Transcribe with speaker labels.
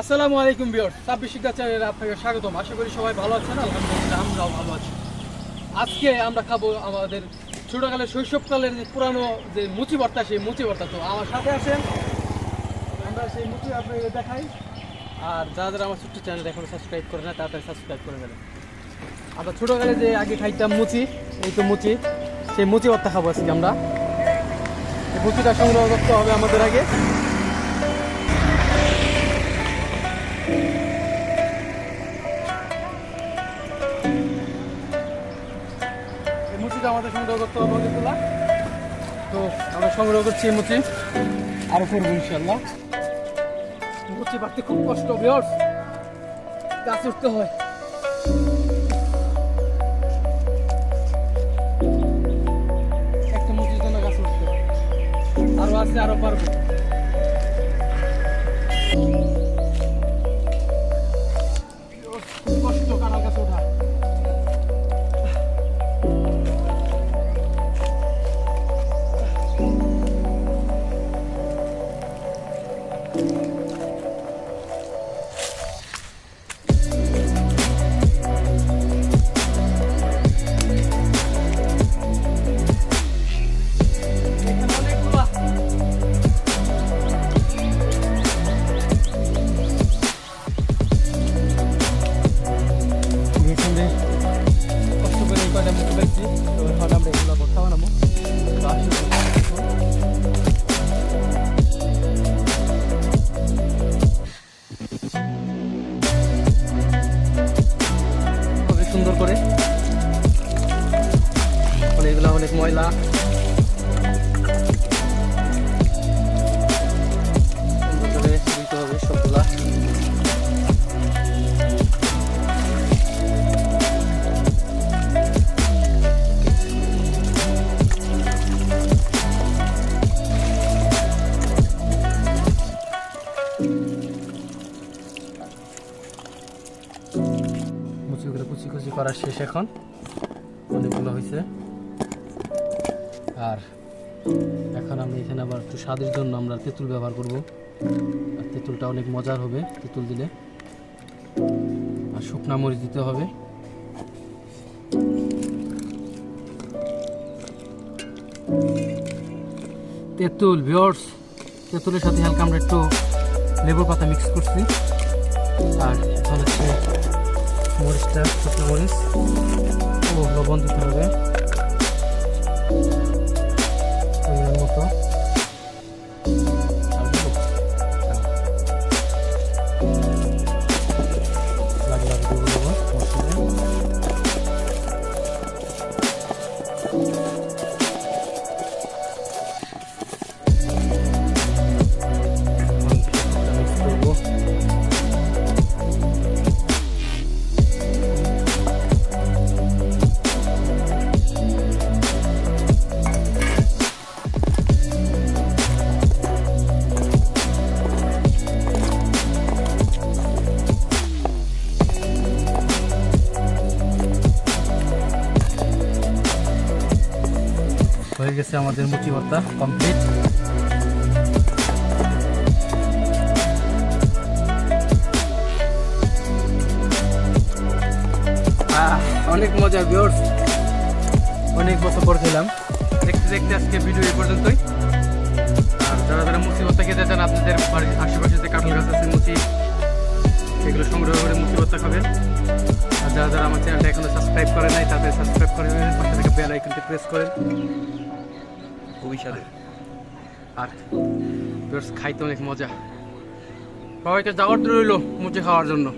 Speaker 1: আসসালামু আলাইকুম বিয়র ছাব্বিশ শিক্ষা চ্যানেলে আপনাকে স্বাগতম। আশা করি সবাই ভালো আছেন, আলহামদুলিল্লাহ আমরাও ভালো আছি। আজকে আমরা খাব আমাদের ছোটকালের শৈশবকালের যে পুরানো যে মুচি ভর্তা সেই মুচি ভর্তা তো আমার সাথে আছেন, আমরা সেই মুচি আপনাকে দেখাই। আর যারা যারা আমার ছোট্ট চ্যানেল এখনও সাবস্ক্রাইব করে না, তাড়াতাড়ি সাবস্ক্রাইব করে ফেলেন আমরা ছোটকালে যে আগে খাইতাম মুচি, এই তো মুচি, সেই মুচি ভর্তা খাব আজকে আমরা। মুচিটা সংগ্রহ করতে হবে আমাদের আগে। এই মুচিটা আমাদের তো আমরা সংগ্রহ করছি এই মুচি আরও করব ইনশাল্লাহ মুচি পারতে খুব কষ্ট উঠতে হয়। একটা মুচির জন্য গাছ উঠতে হয়। আরও আছে, আরও পারব। এখানে সুন্দর করে। অনেকগুলো অনেক ময়লা। কুচি কুচি করা শেষ এখন। অনেকগুলো হয়েছে আর এখন আমি এখানে আবার একটু স্বাদের জন্য আমরা তেঁতুল ব্যবহার করব। আর তেঁতুলটা অনেক মজার হবে তেঁতুল দিলে। আর শুকনা মরিচ দিতে হবে। তেঁতুল ভিওর্স তেঁতুলের সাথে হালকা আমরা একটু লেবুর পাতা মিক্স করছি। আর এখন হচ্ছে মরিচটা শুকনো মরিচ। ও লবণ দিতে হবে। হয়ে গেছে আমাদের মুচি ভর্তা কমপ্লিট অনেক মজা বিয়র্স অনেক বছর পর খেলাম। দেখতে দেখতে আজকে ভিডিও এই পর্যন্তই। আর যারা যারা মুচি ভর্তা খেতে চান, আপনাদের বাড়ির আশেপাশে যে কাঁঠাল গাছ আছে, মুচি সেগুলো সংগ্রহ করে মুচি ভর্তা খাবেন। আর যারা যারা আমার চ্যানেলটা এখনও সাবস্ক্রাইব করে নাই, তাদের সাবস্ক্রাইব করে পাশে থেকে বেল আইকনটি প্রেস করেন।
Speaker 2: স্বাদের।
Speaker 1: আর খাইতে অনেক মজা। সবাইকে যাওয়ার রইল মুচে খাওয়ার জন্য।